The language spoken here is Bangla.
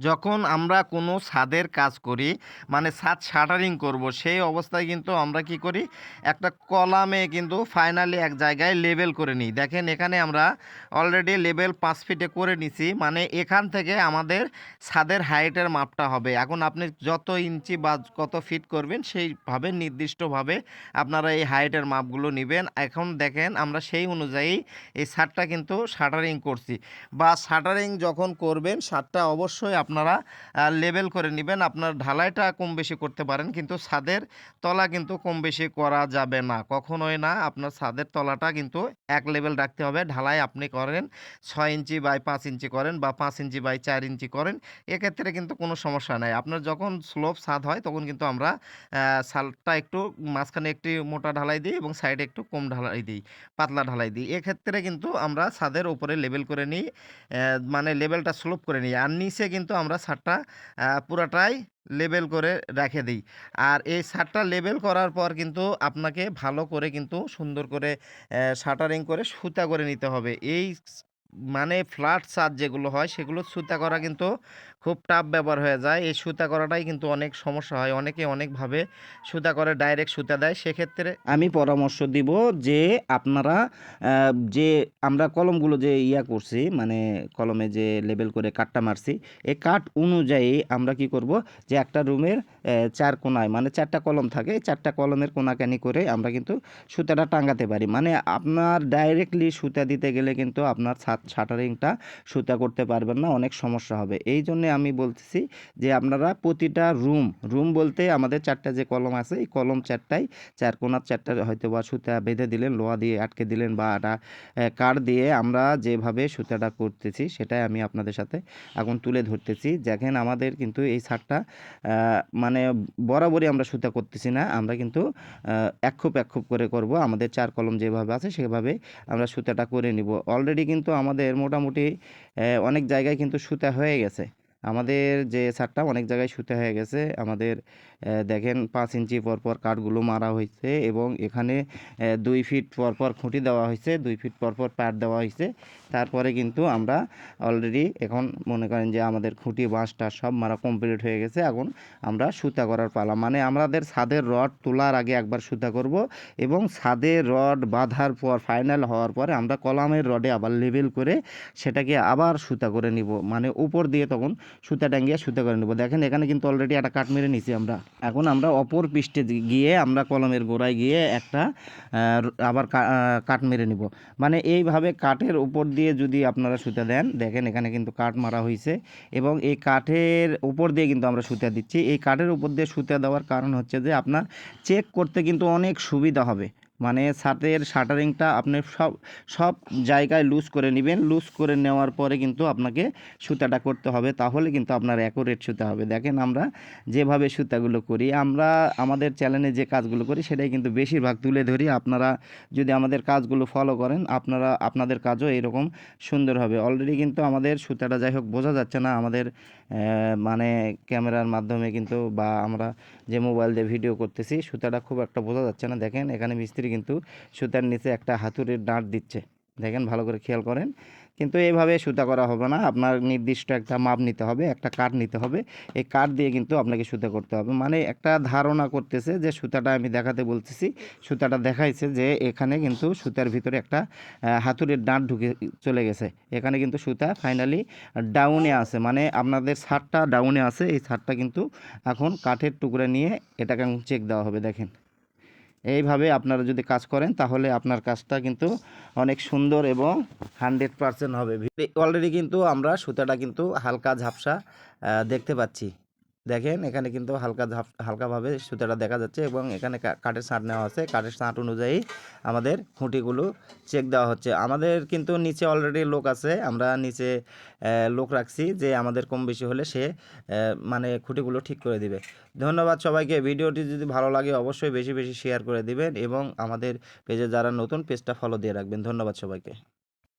যখন আমরা কোনো ছাদের কাজ করি মানে ছাদ শাটারিং করব, সেই অবস্থায় কিন্তু আমরা কি করি? একটা কলামে কিন্তু ফাইনালি এক জায়গায় লেবেল করে নিই। দেখেন এখানে আমরা অলরেডি লেবেল পাঁচ ফিটে করে নিছি মানে এখান থেকে আমাদের ছাদের হাইটের মাপটা হবে। এখন আপনি যত ইঞ্চি বা কত ফিট করবেন, সেইভাবে নির্দিষ্টভাবে আপনারা এই হাইটের মাপগুলো নেবেন। এখন দেখেন আমরা সেই অনুযায়ী এই ছাদটা কিন্তু শাটারিং করছি। বা শাটারিং যখন করবেন, ছাদটা অবশ্যই আপনারা লেবেল করে নেবেন। আপনার ঢালাইটা কম বেশি করতে পারেন, কিন্তু ছাদের তলা কিন্তু কম বেশি করা যাবে না। কখনোই না, আপনার ছাদের তলাটা কিন্তু এক লেভেল রাখতে হবে। ঢালাই আপনি করেন, ছয় ইঞ্চি বাই পাঁচ ইঞ্চি করেন বা পাঁচ ইঞ্চি বাই চার ইঞ্চি করেন, এক্ষেত্রে কিন্তু কোনো সমস্যা নাই। আপনার যখন স্লোপ ছাদ হয়, তখন কিন্তু আমরা ছাদটা একটু মাঝখানে একটি মোটা ঢালাই দিই এবং সাইডে একটু কম ঢালাই দিই, পাতলা ঢালাই দিই। এক্ষেত্রে কিন্তু আমরা ছাদের উপরে লেবেল করে নিই মানে লেবেলটা স্লোপ করে নিই। আর নিচে কিন্তু আমরা সারটা পুরাটাই লেবেল করে রেখে দিই। আর এই সারটা লেবেল করার পর কিন্তু আপনাকে ভালো করে কিন্তু সুন্দর করে শাটারিং করে সুতা করে নিতে হবে। এই মানে ফ্ল্যাট ছাদ যেগুলো হয়, সেগুলো সুতা করা কিন্তু খুব টাফ ব্যাপার হয়ে যায়। এই সুতা করাটাই কিন্তু অনেক সমস্যা হয়। অনেকে অনেকভাবে সুতা করে ডাইরেক্ট সুতা দেয়। সেক্ষেত্রে আমি পরামর্শ দিব যে আপনারা যে আমরা কলমগুলো যে ইয়া করছি মানে কলমে যে লেবেল করে কাটটা মারছি, এই কাট অনুযায়ী আমরা কি করব যে একটা রুমের চার কোনায় মানে চারটা কলম থাকে, এই চারটা কলমের কোনাকানি করে আমরা কিন্তু সুতাটা টাঙ্গাতে পারি। মানে আপনার ডাইরেক্টলি সুতা দিতে গেলে কিন্তু আপনার ছাদ শাটারিংটা সুতা করতে পারবেন না, অনেক সমস্যা হবে। এই জন্যে আমি বলতেছি যে আপনারা প্রতিটা রুম রুম বলতে আমাদের চারটা যে কলম আছে, এই কলম চারটাই চার কোনার চারটা হয়তো বা সুতা বেঁধে দিলেন লোহা দিয়ে আটকে দিলেন বা একটা কাঠ দিয়ে আমরা যেভাবে সুতাটা করতেছি সেটাই আমি আপনাদের সাথে এখন তুলে ধরতেছি। দেখেন আমাদের কিন্তু এই ছাদটা মানে বরাবরই আমরা সুতা করতেছি না, আমরা কিন্তু এক খোপ এক খোপ করে করব। আমাদের চার কলম যেভাবে আছে সেভাবে আমরা সুতাটা করে নিব। অলরেডি কিন্তু আমাদের মোটামুটি অনেক জায়গায় কিন্তু সুতা হয়ে গেছে। আমাদের যে ছাদটা অনেক জায়গায় সুতা হয়ে গেছে। আমাদের দেখেন পাঁচ ইঞ্চি পর পর কাঠগুলো মারা হয়েছে এবং এখানে দুই ফিট পর পর খুঁটি দেওয়া হয়েছে, দুই ফিট পর পর দেওয়া হয়েছে। তারপরে কিন্তু আমরা অলরেডি এখন মনে করেন যে আমাদের খুঁটি বাঁশটা সব মারা কমপ্লিট হয়ে গেছে। এখন আমরা সুতা করার পালা। মানে আমাদের ছাদের রড তোলার আগে একবার সুতা করব এবং ছাদের রড বাঁধার পর ফাইনাল হওয়ার পরে আমরা কলামের রডে আবার লেবেল করে সেটাকে আবার সুতা করে নিব। মানে উপর দিয়ে তখন সুতা টাঙ্গিয়ে সুতা করে নেব। দেখেন, এখানে কিন্তু অলরেডি একটা কাঠ মেরে নিছি আমরা। এখন আমরা অপর পৃষ্ঠে গিয়ে আমরা কলমের গোড়ায় গিয়ে একটা আবার কা- কাঠ মেরে নিব। মানে এইভাবে কাঠের উপর দিয়ে যদি আপনারা সুতা দেন, দেখেন এখানে কিন্তু কাঠ মারা হয়েছে এবং এই কাঠের উপর দিয়ে কিন্তু আমরা সুতা দিচ্ছি। এই কাঠের উপর দিয়ে সুতা দেওয়ার কারণ হচ্ছে যে আপনার চেক করতে কিন্তু অনেক সুবিধা হবে। মানে ছাদের শাটারিংটা আপনি সব সব জায়গায় লুজ করে নেবেন। লুজ করে নেওয়ার পরে কিন্তু আপনাকে সুতাটা করতে হবে। তাহলে কিন্তু আপনার অ্যাকুরেট সুতা হবে। দেখেন আমরা যেভাবে সুতাগুলো করি, আমরা আমাদের চ্যানেলে যে কাজগুলো করি, সেটাই কিন্তু বেশিরভাগ তুলে ধরি। আপনারা যদি আমাদের কাজগুলো ফলো করেন, আপনারা, আপনাদের কাজও এরকম সুন্দর হবে। অলরেডি কিন্তু আমাদের সুতাটা যাই হোক, বোঝা যাচ্ছে না আমাদের মানে ক্যামেরার মাধ্যমে কিন্তু বা আমরা যে মোবাইল দিয়ে ভিডিও করতেছি, সুতাটা খুব একটা বোঝা যাচ্ছে না। দেখেন এখানে মিস্ত্রি কিন্তু সুতার নিচে একটা হাতুড়ির ডাঁট দিচ্ছে। দেখেন, ভালো করে খেয়াল করেন। কিন্তু এইভাবে সুতা করা হবে না। আপনার নির্দিষ্ট একটা মাপ নিতে হবে, একটা কাঠ নিতে হবে। এই কাঠ দিয়ে কিন্তু আপনাকে সুতা করতে হবে। মানে একটা ধারণা করতেছে যে সুতাটা আমি দেখাতে বলতেছি। সুতাটা দেখাইছে যে এখানে কিন্তু সুতার ভিতরে একটা হাতুড়ির ডাঁট ঢুকে চলে গেছে। এখানে কিন্তু সুতা ফাইনালি ডাউনে আছে। মানে আপনাদের ছাদটা ডাউনে আছে। এই ছাদটা কিন্তু এখন কাঠের টুকরা নিয়ে এটাকে চেক দেওয়া হবে। দেখেন। এইভাবে আপনারা যদি কাজ করেন, তাহলে আপনার কাজটা কিন্তু অনেক সুন্দর এবং হান্ড্রেড পারসেন্ট হবে। অলরেডি কিন্তু আমরা সুতাটা কিন্তু হালকা ঝাপসা দেখতে পাচ্ছি। দেখেন এখানে কিন্তু হালকা হালকাভাবে সুতাটা দেখা যাচ্ছে এবং এখানে কাঠের ছাঁট নেওয়া আছে। কাঠের ছাঁট অনুযায়ী আমাদের খুঁটিগুলো চেক দেওয়া হচ্ছে। আমাদের কিন্তু নিচে অলরেডি লোক আছে, আমরা নিচে লোক রাখছি যে আমাদের কম বেশি হলে সে মানে খুঁটিগুলো ঠিক করে দিবে। ধন্যবাদ সবাইকে। ভিডিওটি যদি ভালো লাগে অবশ্যই বেশি বেশি শেয়ার করে দিবেন এবং আমাদের পেজে যারা নতুন পেজটা ফলো দিয়ে রাখবেন। ধন্যবাদ সবাইকে।